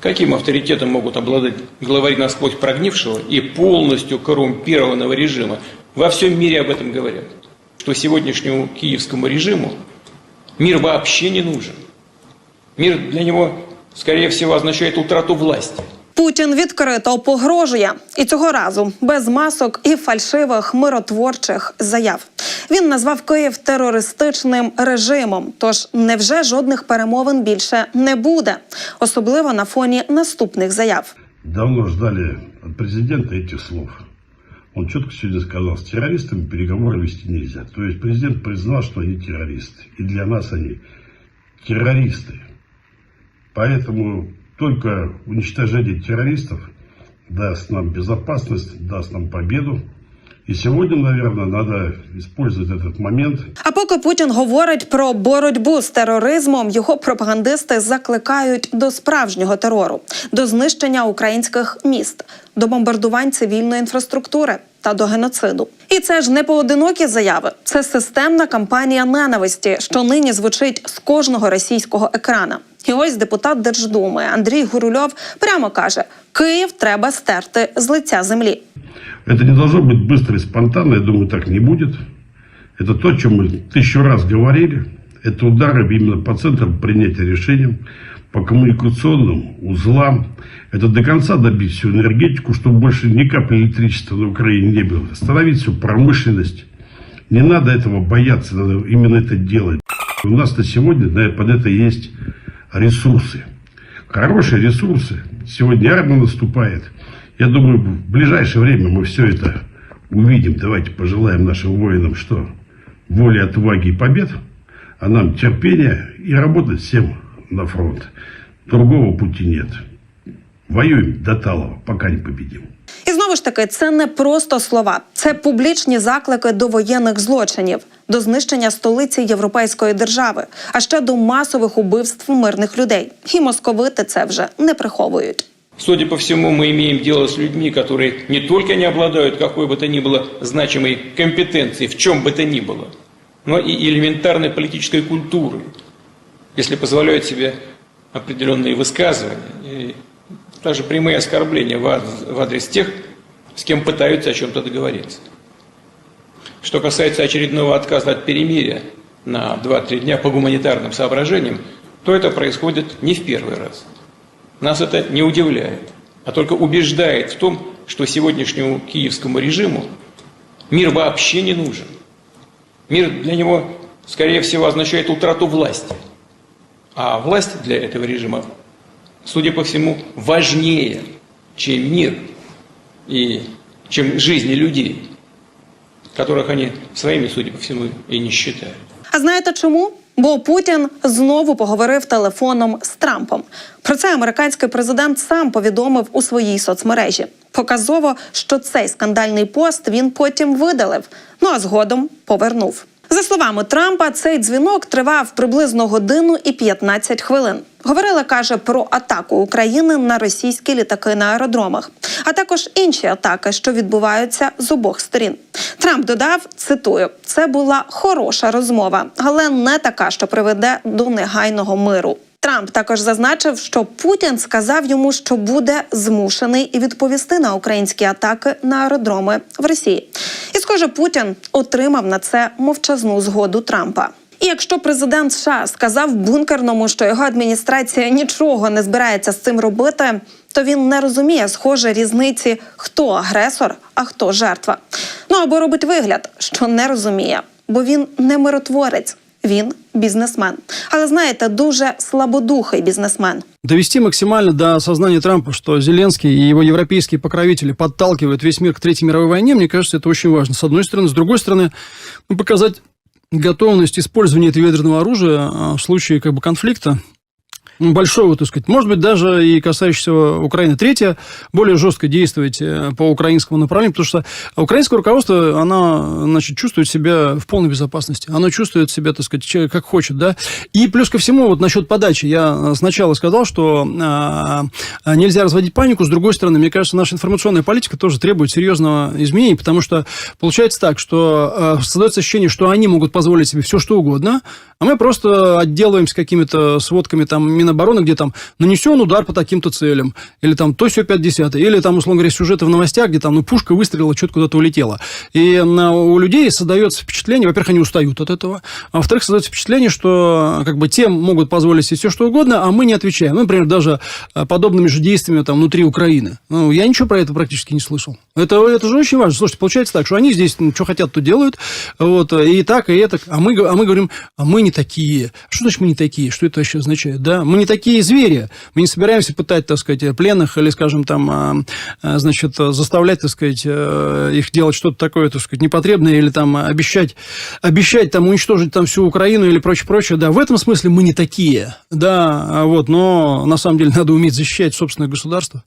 Каким авторитетом могут обладать главари насквозь прогнившего и полностью коррумпированного режима? Во всем мире об этом говорят. Что сегодняшнему киевскому режиму мир вообще не нужен. Мир для него, скорее всего, означает утрату власти. Путін відкрито погрожує і цього разу без масок і фальшивих миротворчих заяв. Він назвав Київ терористичним режимом. Тож невже жодних перемовин більше не буде, особливо на фоні наступних заяв. Давно ждали от президента этих слов. Он четко сегодня сказал, с террористами переговоры вести нельзя. То есть президент признал, что они террористы. И для нас они террористы. Поэтому только уничтожение террористов даст нам безопасность, даст нам победу. И сегодня, наверное, надо использовать этот момент А поки Путін говорить про боротьбу з тероризмом, його пропагандисти закликають до справжнього терору, до знищення українських міст, до бомбардувань цивільної інфраструктури та до геноциду. І це ж не поодинокі заяви, це системна кампанія ненависті, що нині звучить з кожного російського екрана. І ось депутат Держдуми Андрій Гурульов прямо каже: Київ треба стерти з лиця землі. Это не должно быть быстро и спонтанно, я думаю, так не будет. Это то, о чем мы тысячу раз говорили. Это удары именно по центрам принятия решений, по коммуникационным узлам. Это до конца добить всю энергетику, чтобы больше ни капли электричества на Украине не было. Остановить всю промышленность. Не надо этого бояться, надо именно это делать. У нас на сегодня да, под это есть ресурсы. Хорошие ресурсы. Сегодня армия наступает. Я думаю, в ближайшее время мы все это увидим. Давайте пожелаем нашим воинам, что воли, отваги и побед, а нам терпения и работать всем на фронт. Другого пути нет. Воюем до талого, пока не победим. І знову ж таки, це не просто слова, це публічні заклики до воєнних злочинів, до знищення столиці європейської держави, а ще до масових убивств мирних людей. І московити це вже не приховують. Судя по всему, мы имеем дело с людьми, которые не только не обладают какой бы то ни было значимой компетенцией, в чем бы то ни было, но и элементарной политической культурой, если позволяют себе определенные высказывания и даже прямые оскорбления в адрес, тех, с кем пытаются о чем-то договориться. Что касается очередного отказа от перемирия на 2-3 дня по гуманитарным соображениям, то это происходит не в первый раз. Нас это не удивляет, а только убеждает в том, что сегодняшнему киевскому режиму мир вообще не нужен. Мир для него, скорее всего, означает утрату власти. А власть для этого режима, судя по всему, важнее, чем мир и чем жизни людей, которых они своими, судя по всему, и не считают. А знаєте чому? Бо Путін знову поговорив телефоном з Трампом. Про це американський президент сам повідомив у своїй соцмережі. Показово, що цей скандальний пост він потім видалив, ну а згодом повернув. За словами Трампа, цей дзвінок тривав приблизно годину і 15 хвилин. Говорила, каже, про атаку України на російські літаки на аеродромах, а також інші атаки, що відбуваються з обох сторін. Трамп додав: цитую: це була хороша розмова, але не така, що приведе до негайного миру. Трамп також зазначив, що Путін сказав йому, що буде змушений і відповісти на українські атаки на аеродроми в Росії. І, схоже, Путін отримав на це мовчазну згоду Трампа. І якщо президент США сказав бункерному, що його адміністрація нічого не збирається з цим робити, то він не розуміє, схоже, різниці, хто агресор, а хто жертва. Ну або робить вигляд, що не розуміє, бо він не миротворець. Він бізнесмен, але знаєте, дуже слабодухий бізнесмен. довести максимально до осознания Трампа, что Зеленский и его европейские покровители подталкивают весь мир к Третьей мировой войне, мне кажется, это очень важно. С одной стороны. С другой стороны, ну, показать готовность использования этого ядерного оружия а, в случае как бы, конфликта ну, большого, так сказать, может быть, даже и касающегося Украины. Третье, более жестко действовать э, по украинскому направлению, потому что украинское руководство, оно, значит, чувствует себя в полной безопасности. Оно чувствует себя, так сказать, как хочет, да. И плюс ко всему, вот насчет подачи, я сначала сказал, что а, а, нельзя разводить панику. С другой стороны, мне кажется, наша информационная политика тоже требует серьезного изменения, потому что получается так, что э, создается ощущение, что они могут позволить себе все что угодно, а мы просто отделываемся какими-то сводками там Минобороны, где там нанесен удар по таким-то целям, или там то все 50 или там, условно говоря, сюжеты в новостях, где там ну, пушка выстрелила, что-то куда-то улетела. И на, у людей создается впечатление, во-первых, они устают от этого, а во-вторых, создается впечатление, что как бы тем могут позволить себе все, что угодно, а мы не отвечаем. Ну, например, даже а, подобными же действиями там внутри Украины. Ну, я ничего про это практически не слышал. Это, это же очень важно. Слушайте, получается так, что они здесь ну, что хотят, то делают, вот, и так, и это. А мы, а мы говорим, а мы не такие. Что значит мы не такие? Что это вообще означает? Да, мы не такие звери. Мы не собираемся пытать, так сказать, пленных или, скажем, там, а, а, значит, заставлять, так сказать, э, их делать что-то такое, так сказать, непотребное или там обещать, обещать там уничтожить там всю Украину или прочее, прочее. Да, в этом смысле мы не такие. Да, а вот, но на самом деле надо уметь защищать собственное государство.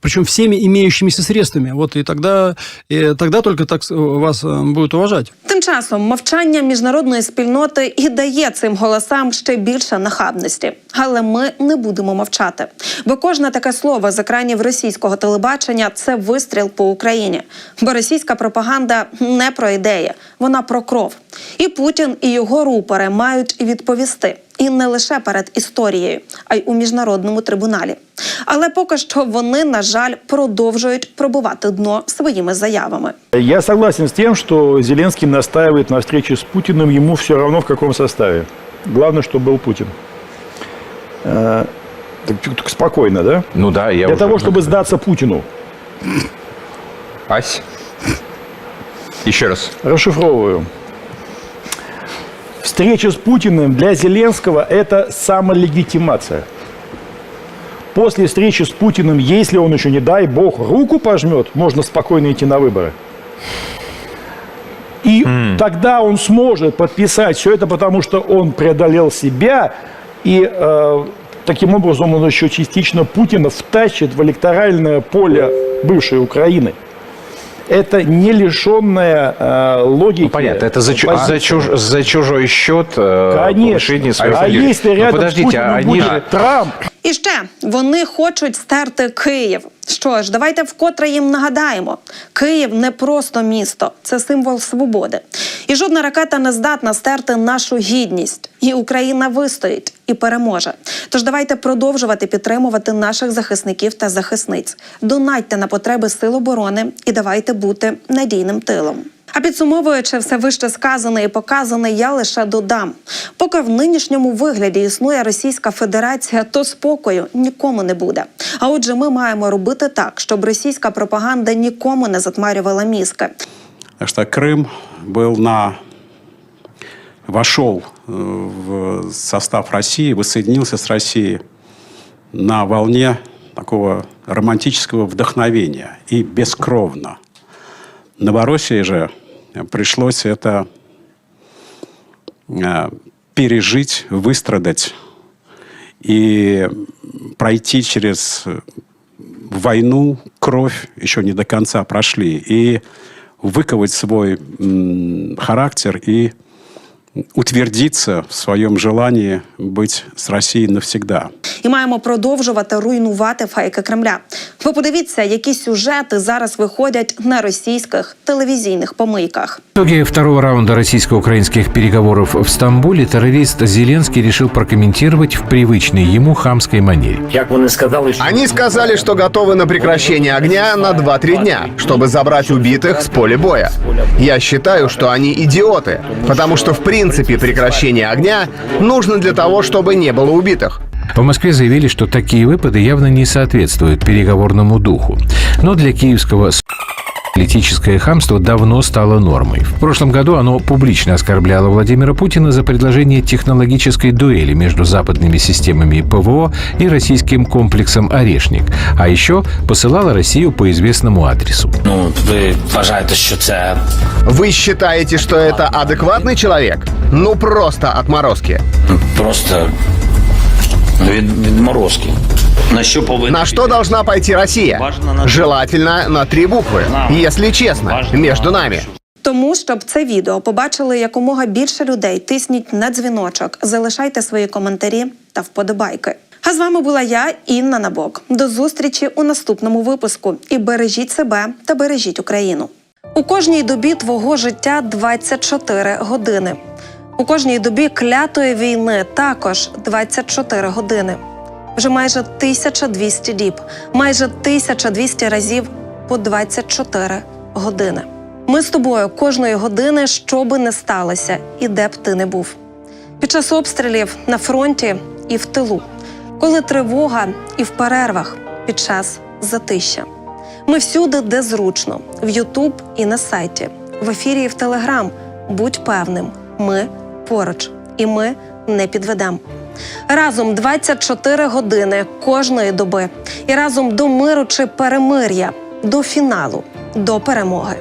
Причем всеми имеющимися средствами. Вот, и тогда, и тогда только так вас э, будут уважать. Тим часом мовчання міжнародної спільноти і дає цим голосам ще більше нахабності. Але ми не будемо мовчати. Бо кожне таке слово з екранів російського телебачення це вистріл по Україні. Бо російська пропаганда не про ідеї, вона про кров. І Путін і його рупори мають відповісти. І не лише перед історією, а й у міжнародному трибуналі. Але поки що вони, на жаль, продовжують пробувати дно своїми заявами. Я согласен с тем, что Зеленский настаивает на встрече с Путиным, ему все равно в каком составе. Главное, чтобы был Путин. Э, так, только спокойно, да? Ну да, я Для уже- того, чтобы сдаться Путину. Ась. Еще раз. Расшифровываю. Встреча с Путиным для Зеленского – это самолегитимация. После встречи с Путиным, если он еще, не дай бог, руку пожмет, можно спокойно идти на выборы. И тогда он сможет подписать все это, потому что он преодолел себя, и э, таким образом он еще частично Путина втащит в электоральное поле бывшей Украины. Это не лишенная э, логики. Ну, понятно, это за, чу- за, чуж- за чужой счет э, Конечно. повышение своего А если Ну, рядом подождите, Путиным а они будет же... Трамп, І ще вони хочуть стерти Київ. Що ж, давайте вкотре їм нагадаємо: Київ не просто місто, це символ свободи. І жодна ракета не здатна стерти нашу гідність. І Україна вистоїть і переможе. Тож давайте продовжувати підтримувати наших захисників та захисниць. Донайте на потреби сил оборони і давайте бути надійним тилом. А підсумовуючи все вище сказане і показане, я лише додам: поки в нинішньому вигляді існує Російська Федерація, то спокою нікому не буде. А отже, ми маємо робити так, щоб російська пропаганда нікому не затмарювала мізки. Так что Крым был на вошел э, в состав России, воссоединился с Россией на волне такого романтического вдохновения и бескровно. Новороссии же пришлось это э, пережить, выстрадать и пройти через войну, кровь еще не до конца прошли. И выковать свой характер и утвердиться в своем желании быть с Россией навсегда. І маємо продовжувати руйнувати фейки Кремля. Ви подивіться, які сюжети зараз виходять на російських телевізійних помийках. В итоге второго раунда российско-украинских переговоров в Стамбуле террорист Зеленский решил прокомментировать в привычной ему хамской манере. Як вони сказали, що Они сказали, что готовы на прекращение огня на 2-3 дня, чтобы забрать убитых с поля боя. Я считаю, что они идиоты, потому что в принципе прекращение огня нужно для того, чтобы не было убитых. В Москве заявили, что такие выпады явно не соответствуют переговорному духу. Но для киевского Политическое хамство давно стало нормой. В прошлом году оно публично оскорбляло Владимира Путина за предложение технологической дуэли между западными системами ПВО и российским комплексом «Орешник». А еще посылало Россию по известному адресу. ну ви вважаєте, що це Вы считаете, что это адекватный человек? Ну просто отморозки. ну, просто від, відморозки? На що повинен На что должна пойти Россия? Желательно на три буквы, если честно, между нами. Тому, щоб це відео побачили якомога більше людей, тисніть на дзвіночок, залишайте свої коментарі та вподобайки. А з вами була я, Інна Набок. До зустрічі у наступному випуску. І бережіть себе та бережіть Україну. У кожній добі твого життя 24 години. У кожній добі клятої війни також 24 години. Вже майже 1200 діб, майже 1200 разів по 24 години. Ми з тобою кожної години, що би не сталося, і де б ти не був. Під час обстрілів на фронті і в тилу, коли тривога і в перервах під час затища. Ми всюди, де зручно, в Ютуб і на сайті, в ефірі і в Телеграм. Будь певним, ми поруч, і ми не підведемо. Разом 24 години кожної доби, і разом до миру чи перемир'я, до фіналу, до перемоги.